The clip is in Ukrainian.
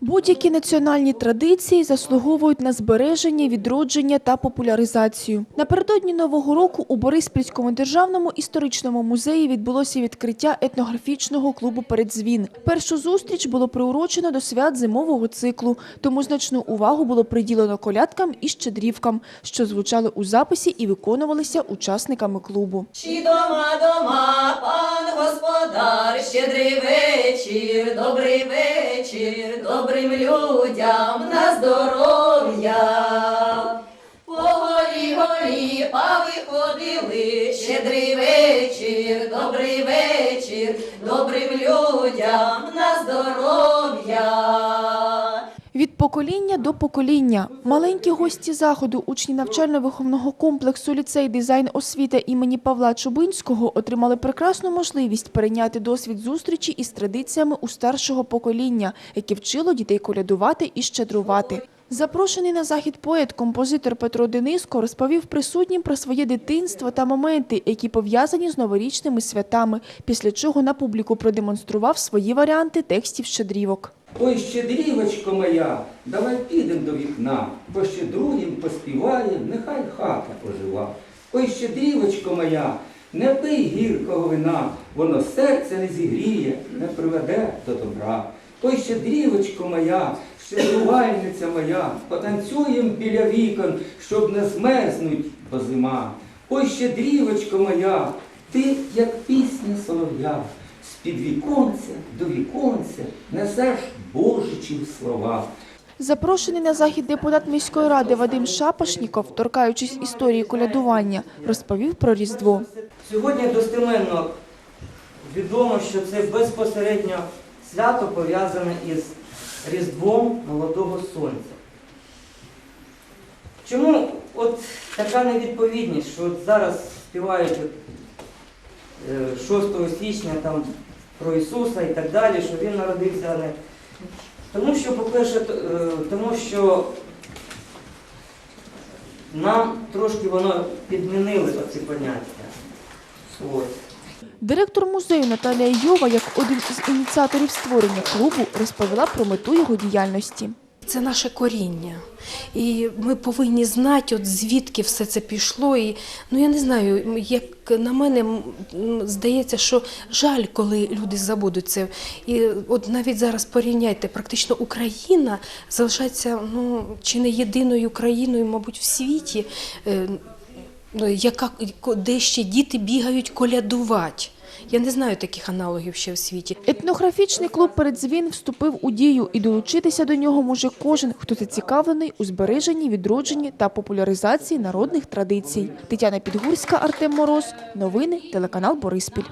Будь-які національні традиції заслуговують на збереження, відродження та популяризацію. Напередодні нового року у Бориспільському державному історичному музеї відбулося відкриття етнографічного клубу «Передзвін». Першу зустріч було приурочено до свят зимового циклу, тому значну увагу було приділено колядкам і щедрівкам, що звучали у записі і виконувалися учасниками клубу. Чи дома, дома, пан господар, щедрий вечір, добрий вечір, добрим людям на здоров'я. По горі горі повиходили, щедрий вечір, добрий вечір, добрим людям на здоров'я. Покоління до покоління маленькі гості заходу, учні навчально-виховного комплексу ліцей дизайн освіта імені Павла Чубинського отримали прекрасну можливість перейняти досвід зустрічі із традиціями у старшого покоління, яке вчило дітей колядувати і щедрувати. Запрошений на захід поет, композитор Петро Дениско розповів присутнім про своє дитинство та моменти, які пов'язані з новорічними святами, після чого на публіку продемонстрував свої варіанти текстів щедрівок. Ой, щедрівочко моя, давай підем до вікна, пощедруєм, поспіваєм, нехай хата ожива. Ой, щедрівочко моя, не пий гіркого вина, воно серце не зігріє, не приведе до добра. Ой, щедрівочко моя, щедрувальниця моя, потанцюєм біля вікон, щоб не змерзнуть, бо зима. Ой, щедрівочко моя, ти, як пісня солов'я, з-під віконця до віконця несеш Божичів слова. Запрошений на захід депутат міської ради Вадим Шапошніков, торкаючись історії колядування, розповів про Різдво. Сьогодні достеменно відомо, що це безпосередньо свято пов'язане із Різдвом Молодого Сонця. Чому от така невідповідність, що от зараз співають 6 січня там, про Ісуса і так далі, що Він народився не. Тому що, по-перше, е, тому що нам трошки воно підмінили ці поняття. От. Директор музею Наталія Йова, як один із ініціаторів створення клубу, розповіла про мету його діяльності. Це наше коріння. І ми повинні знати, от звідки все це пішло. І, ну я не знаю, як на мене здається, що жаль, коли люди забудуть це. І от навіть зараз порівняйте, практично Україна залишається ну, чи не єдиною країною, мабуть, в світі, е, яка, де ще діти бігають колядувати. Я не знаю таких аналогів ще в світі. Етнографічний клуб «Передзвін» вступив у дію і долучитися до нього може кожен, хто зацікавлений у збереженні, відродженні та популяризації народних традицій. Тетяна Підгурська, Артем Мороз. Новини, телеканал Бориспіль.